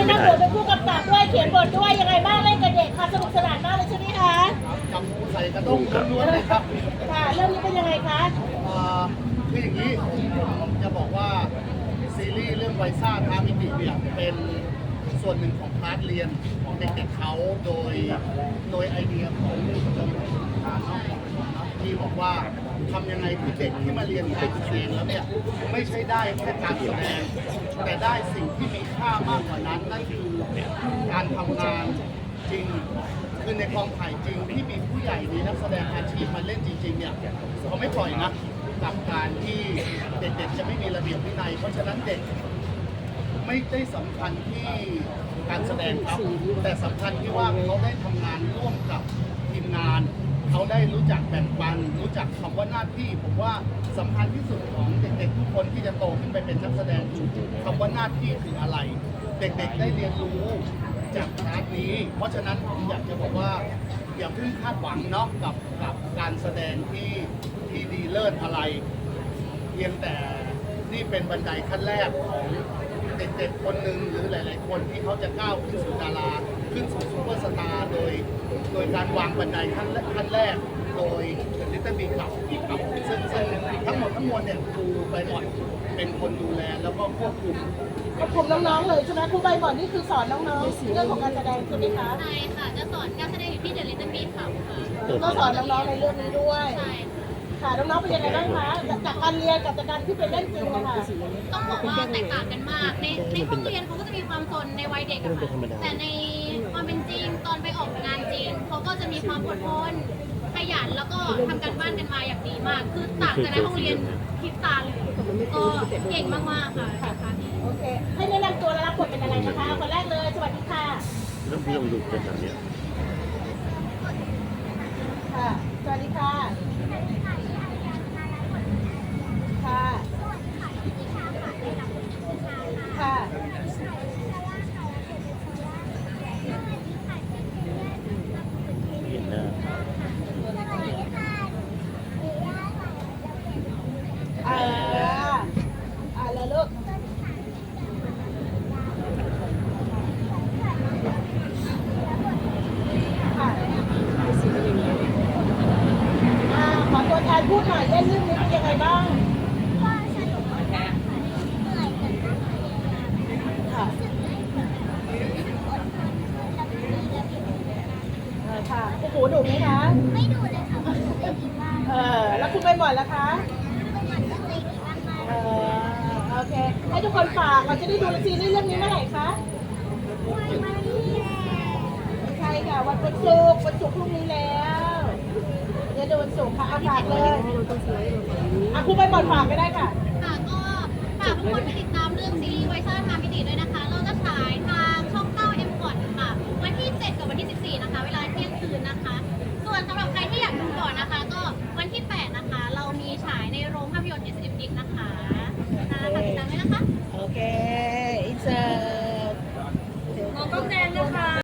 ให้นักบทเป็นผู้กำกับด้วยเขียนบทด้วยยังไงบ้างเล่นกับเด็กค่ะสนุกสนานมากเลยใช่ไหมคะกับใส่กระด้งล้วนๆเลยครับค่ะเรื่องนี้เป็นยังไงคะเอ่อคืออย่างนี้ผมจะบอกว่าซีรีส์เรื่องไวซ่าท้ามิติเนี่ยเป็นส่วนหนึ่งของพาร์ทเรียนของเด็กๆเขาโดยโดยไอเดียของ ที่บอกว่าทำยังไงที่เด็กที่มาเรียนการแสดงแล้วเนี่ยไม่ใช่ได้แค่การแสดงแต่ได้สิ่งที่มีค่ามากกว่านั้นนั่นคือการทำงานจริงคือในกองถ่ายจริงที่มีผู้ใหญ่มีนักแสดงอาชีพมาเล่นจริง ๆ เนี่ยเขาไม่ปล่อยนะกับการที่เด็กๆจะไม่มีระเบียบวินัย เพราะฉะนั้นเด็กไม่ได้สำคัญที่การแสดงครับ แต่สำคัญที่ว่าเขาได้ทำงานร่วมกับทีมงาน เขาได้รู้จักแบ่งปัน รู้จักคำว่าหน้าที่ ผมว่าสำคัญที่สุดของเด็กๆทุกคนที่จะโตขึ้นไปเป็นนักแสดงคือคำว่าหน้าที่คืออะไร เด็กๆได้เรียนรู้จากพาร์ทนี้ เพราะฉะนั้นผมอยากจะบอกว่าอย่าเพิ่งคาดหวังเนาะกับกับการแสดงที่ที่ดีเลิศอะไร เพียงแต่นี่เป็นบันไดขั้นแรกของเด็กๆคนหนึ่งหรือหลาย ๆ คนที่เขาจะก้าวขึ้นสู่ดารา ขึ้นสู่ซูเปอร์สตาร์โดย ยการวางบันไดขั้นขั้นแรก โดยลิตเติ้ลบีขับครับซึ่งซึ่งทั้งหมดทั้งมวลเนี่ยครูไปหมดเป็นคนดูแลแล้วก็ควบคุมควบคุมน้องๆเลยใช่ไหมครูใบหมอนนี่คือสอนน้องๆเรื่องของการแสดงใช่ไหมคะใช่ค่ะจะสอนการแสดงอยู่ที่เดลิทเติ้ลบีค่ะก็สอนน้องๆในเรื่องนี้ด้วยใช่ค่ะน้องๆเป็นยังไงบ้างคะจากการเรียนกับจากการที่ไปเล่นจริงนะคะต้องบอกว่าแตกต่างกันมากในในห้องเรียนเขาก็จะมีความสนในวัยเด็กอะค่ะแต่ใน มีความอดทนขยันแล้วก็ทำการบ้านกันมาอย่างดีมาก คือต่างจากในห้องเรียนพริบตาเลยก็เก่งมากๆค่ะนะคะโอเค ให้แนะนำตัวและรับบทเป็นอะไรนะคะเอาคนแรกเลย สวัสดีค่ะเริ่มที่ลงดูเป็นแบบเนี้ย ค่ะ สวัสดีค่ะค่ะ ค่ะ เห็นหน้า อ่า อ่าแล้วลูก ค่ะอ่าขอตัวแท นพูดหน่อยเล่นเรื่องนี้เป็นยังไงบ้างค่ะเออค่ะโอ้โหดุไหมคะไม่ดูเลยค่ะมันดูได้ดีมากเออแล้วคุณไปบ่อยแล้วคะเป็นวันเรื่องเลยดีมากเออโอเคให้ทุกคนฝากเราจะได้ดูซีรีส์เรื่องนี้เมื่อไหร่คะๆวันนี้แหละไม่ใช่ค่ะวันวันศุกร์วันศุกร์พรุ่งนี้แล้วเดี๋ยวเดี๋ยววันศุกร์ค่ะเอาฝากเลยอะคุณไปบ่อนฝากก็ได้ค่ะ ค่ะก็ฝากทุกคนไปติดตามเรื่องซีรีส์ไวซ่าทามิติด้วยนะคะ